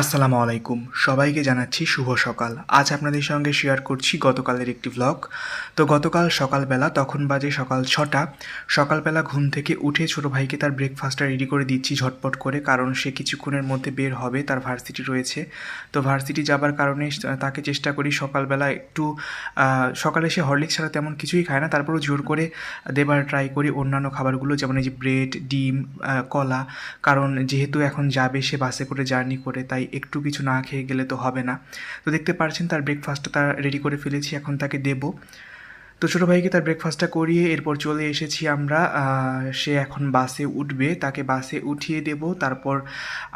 আসসালামু আলাইকুম। সবাইকে জানাচ্ছি শুভ সকাল। আজ আপনাদের সঙ্গে শেয়ার করছি গতকালের একটি ভ্লগ তো গতকাল সকালবেলা, তখন বাজে সকাল ছটা। সকালবেলা ঘুম থেকে উঠে ছোটো ভাইকে তার ব্রেকফাস্টটা রেডি করে দিচ্ছি ঝটপট করে, কারণ সে কিছুক্ষণের মধ্যে বের হবে, তার ভার্সিটি রয়েছে। তো ভার্সিটি যাবার কারণে তাকে চেষ্টা করি সকালবেলা একটু সকালে সে হরলিক্স ছাড়া তেমন কিছুই খায় না। তারপরেও জোর করে দেবার ট্রাই করি অন্যান্য খাবারগুলো, যেমন এই যে ব্রেড ডিম কলা। কারণ যেহেতু এখন যাবে সে বাসে করে জার্নি করে, তাই একটু কিছু না খেয়ে গেলে তো হবে না। তো দেখতে পারছেন তার ব্রেকফাস্টটা তার রেডি করে ফেলেছি, এখন তাকে দেবো। তো ছোটো ভাইকে তার ব্রেকফাস্টটা করিয়ে এরপর চলে এসেছি আমরা। সে এখন বাসে উঠবে, তাকে বাসে উঠিয়ে দেব। তারপর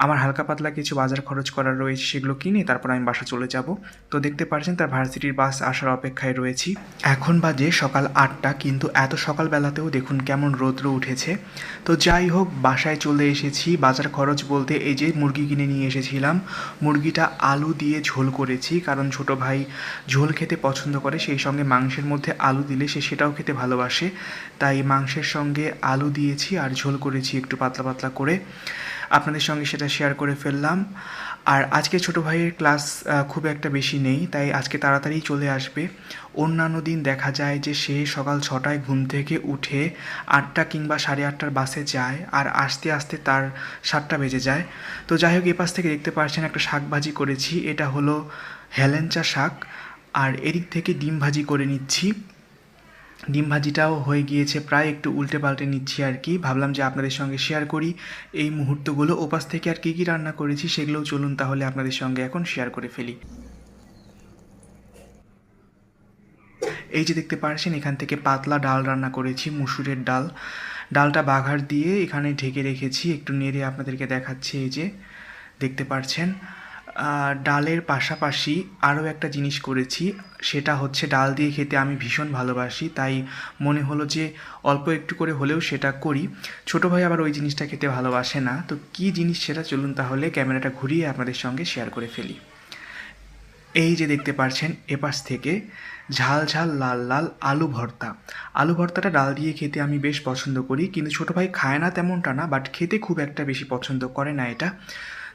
আমার হালকা পাতলা কিছু বাজার খরচ করার রয়েছে সেগুলো কিনে তারপর আমি বাসা চলে যাব। তো দেখতে পারছেন তার ভার্সিটির বাস আসার অপেক্ষায় রয়েছি। এখন বাজে সকাল আটটা, কিন্তু এত সকালবেলাতেও দেখুন কেমন রৌদ্র উঠেছে। তো যাই হোক, বাসায় চলে এসেছি। বাজার খরচ বলতে এই যে মুরগি কিনে নিয়ে এসেছিলাম, মুরগিটা আলু দিয়ে ঝোল করেছি। কারণ ছোট ভাই ঝোল খেতে পছন্দ করে, সেই সঙ্গে মাংসের মধ্যে আলু দিলে সে সেটাও খেতে ভালোবাসে। তাই মাংসের সঙ্গে আলু দিয়েছি আর ঝোল করেছি একটু পাতলা পাতলা করে। আপনাদের সঙ্গে সেটা শেয়ার করে ফেললাম। আর আজকে ছোট ভাইয়ের ক্লাস খুব একটা বেশি নেই, তাই আজকে তাড়াতাড়ি চলে আসবে। অন্যান্য দিন দেখা যায় যে সে সকাল ছটায় ঘুম থেকে উঠে আটটা কিংবা সাড়ে আটটার বাসে যায় আর আসতে আসতে তার সাতটা বেজে যায়। তো যাই হোক, এপাশ থেকে দেখতে পাচ্ছেন একটা শাক ভাজি করেছি। এটা হলো হেলেঞ্চা শাক। আর এদিক থেকে ডিম ভাজি করে নিচ্ছি। ডিম ভাজিটাও হয়ে গিয়েছে, প্রায় একটু উল্টে পাল্টে নিচ্ছি আর কি। ভাবলাম যে আপনাদের সঙ্গে শেয়ার করি। এই মুহূর্তগুলো ওপাশ থেকে আর কী কী রান্না করেছি সেগুলোও চলুন তাহলে আপনাদের সঙ্গে এখন শেয়ার করে ফেলি। এই যে দেখতে পারছেন, এখান থেকে পাতলা ডাল রান্না করেছি, মুসুরের ডাল। ডালটা বাঘার দিয়ে এখানে ঢেকে রেখেছি, একটু নেড়ে আপনাদেরকে দেখাচ্ছি এই যে, দেখতে পারছেন। ডালের পাশাপাশি আরও একটা জিনিস করেছি, সেটা হচ্ছে ডাল দিয়ে খেতে আমি ভীষণ ভালোবাসি, তাই মনে হলো যে অল্প একটু করে হলেও সেটা করি। ছোট ভাই আবার ওই জিনিসটা খেতে ভালোবাসে না, তো কী জিনিস সেটা চলুন তাহলে ক্যামেরাটা ঘুরিয়ে আপনাদের সঙ্গে শেয়ার করে ফেলি। এই যে দেখতে পাচ্ছেন এপাশ থেকে ঝাল ঝাল লাল লাল আলু ভর্তা। আলু ভর্তাটা ডাল দিয়ে খেতে আমি বেশ পছন্দ করি, কিন্তু ছোটো ভাই খায় না তেমনটা না, বাট খেতে খুব একটা বেশি পছন্দ করে না এটা।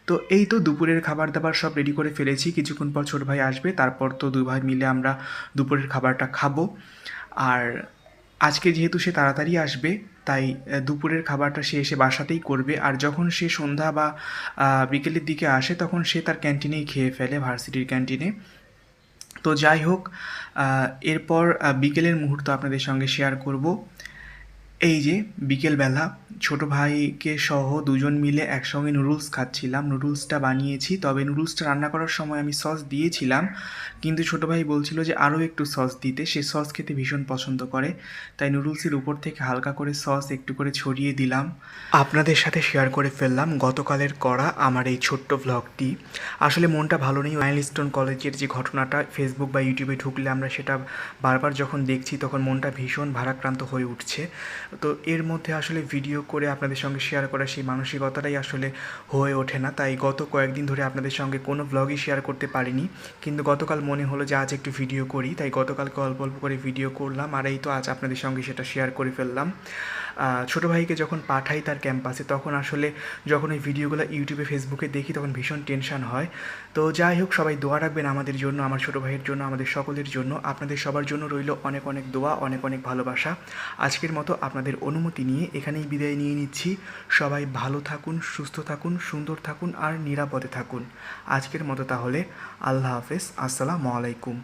তো এই তো দুপুরের খাবার দাবার সব রেডি করে ফেলেছি। কিছুক্ষণ পর ছোট ভাই আসবে, তারপর তো দুই ভাই মিলে আমরা দুপুরের খাবারটা খাব। আর আজকে যেহেতু সে তাড়াতাড়ি আসবে, তাই দুপুরের খাবারটা সে এসে বাসাতেই করবে। আর যখন সে সন্ধ্যা বা বিকেলের দিকে আসে, তখন সে তার ক্যান্টিনেই খেয়ে ফেলে, ভার্সিটির ক্যান্টিনে। তো যাই হোক এরপর বিকেলের মুহূর্ত আপনাদের সঙ্গে শেয়ার করব। এই যে, বিকেলবেলা ছোট ভাইকে সহ দুজন মিলে একসঙ্গে নুডলস খাচ্ছিলাম। নুডলসটা বানিয়েছি, তবে নুডলসটা রান্না করার সময় আমি সস দিয়েছিলাম, কিন্তু ছোট ভাই বলছিল যে আরও একটু সস দিতে, সে সস খেতে ভীষণ পছন্দ করে, তাই নুডলসের উপর থেকে হালকা করে সস একটু করে ছড়িয়ে দিলাম। আপনাদের সাথে শেয়ার করে ফেললাম গতকালের করা আমার এই ছোট্ট ভ্লগটি আসলে মনটা ভালো নেই, মাইলস্টোন কলেজের যে ঘটনাটা ফেসবুক বা ইউটিউবে ঢুকলে আমরা সেটা বারবার যখন দেখছি, তখন মনটা ভীষণ ভারাক্রান্ত হয়ে উঠছে। তো এর মধ্যে আসলে ভিডিও করে আপনাদের সঙ্গে শেয়ার করা সেই মানসিকতাটাই আসলে হয়ে ওঠে না। তাই গত কয়েকদিন ধরে আপনাদের সঙ্গে কোনো ভ্লগই শেয়ার করতে পারিনি। কিন্তু গতকাল মনে হলো যে আজ একটু ভিডিও করি। তাই গতকালকে অল্প অল্প করে ভিডিও করলাম। আর এই তো আজ আপনাদের সঙ্গে সেটা শেয়ার করে ফেললাম। ছোট ভাইকে যখন পাঠাই তার ক্যাম্পাসে তখন আসলে যখন ওই ভিডিওগুলো ইউটিউবে ফেসবুকে দেখি, তখন ভীষণ টেনশন হয়। তো যাই হোক, সবাই দোয়া রাখবেন আমাদের জন্য, আমার ছোট ভাইয়ের জন্য, আমাদের সকলের জন্য। আপনাদের সবার জন্য রইল অনেক অনেক দোয়া, অনেক অনেক ভালোবাসা। আজকের মতো আপনাদের অনুমতি নিয়ে এখানেই বিদায় নিয়ে নিচ্ছি। সবাই ভালো থাকুন, সুস্থ থাকুন, সুন্দর থাকুন আর নিরাপদে থাকুন। আজকের মতো তাহলে। আল্লাহ হাফেজ। আসসালামু আলাইকুম।